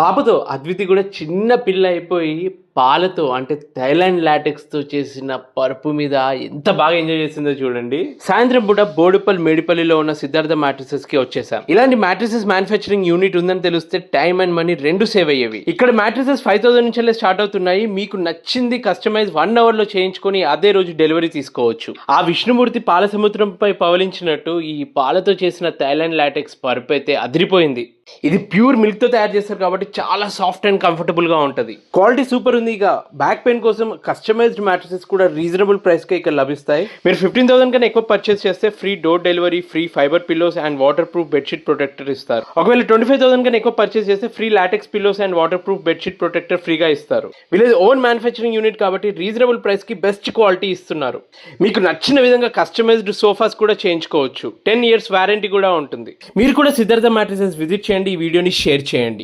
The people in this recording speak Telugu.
పాపతో అద్వితి కూడా చిన్న పిల్ల అయిపోయి పాలతో అంటే థైలాండ్ లాటెక్స్తో చేసిన పరుపు మీద ఎంత బాగా ఎంజాయ్ చేసిందో చూడండి. సాయంత్రం పూట బోడుపల్ మేడిపల్లిలో ఉన్న సిద్ధార్థ మ్యాట్రిసెస్కి వచ్చేసాం. ఇలాంటి మ్యాట్రిసెస్ మ్యానుఫ్యాక్చరింగ్ యూనిట్ ఉందని తెలిస్తే టైం అండ్ మనీ రెండు సేవ్ అయ్యేవి. ఇక్కడ మ్యాట్రిసెస్ ఫైవ్ థౌసండ్ నుంచి స్టార్ట్ అవుతున్నాయి. మీకు నచ్చింది కస్టమైజ్ వన్ అవర్లో చేయించుకొని అదే రోజు డెలివరీ తీసుకోవచ్చు. ఆ విష్ణుమూర్తి పాల సముద్రంపై పవలించినట్టు ఈ పాలతో చేసిన థైలాండ్ లాటెక్స్ పరుపు అయితే అదిరిపోయింది. ఇది ప్యూర్ మిల్క్తో తయారు చేస్తారు కాబట్టి చాలా సాఫ్ట్ అండ్ కంఫర్టబుల్గా ఉంటుంది. క్వాలిటీ సూపర్ ఉంది ఇక. బ్యాక్ పెయిన్ కోసం కస్టమైజ్డ్ మ్యాట్రసెస్ కూడా రీజనబుల్ ప్రైస్కి ఇక్కడ లభిస్తాయి. మీరు ఫిఫ్టీన్ థౌసండ్ కన్నా ఎక్కువ పర్చేస్ చేస్తే free door delivery free fibre pillows and waterproof bedsheet protector ఇస్తారు. ఒకవేళ ట్వంటీ ఫైవ్ థౌసండ్ కన్నా ఎక్కువ పర్చేస్ చేస్తే free latex pillows and waterproof bedsheet protector ఫ్రీగా ఇస్తారు. విలేజ్ ఓన్ మ్యానుఫ్యాక్చరింగ్ యూనిట్ కాబట్టి రీజనబుల్ ప్రైస్కి బెస్ట్ క్వాలిటీ ఇస్తున్నారు. మీకు నచ్చిన విధంగా కస్టమైజ్డ్ సోఫాస్ కూడా చేయించుకోవచ్చు. టెన్ ఇయర్స్ వారంటీ కూడా ఉంటుంది. మీరు కూడా సిద్ధార్థ మ్యాట్రసెస్ విజిట్ చేయండి ఈ వీడియోని షేర్ చేయండి.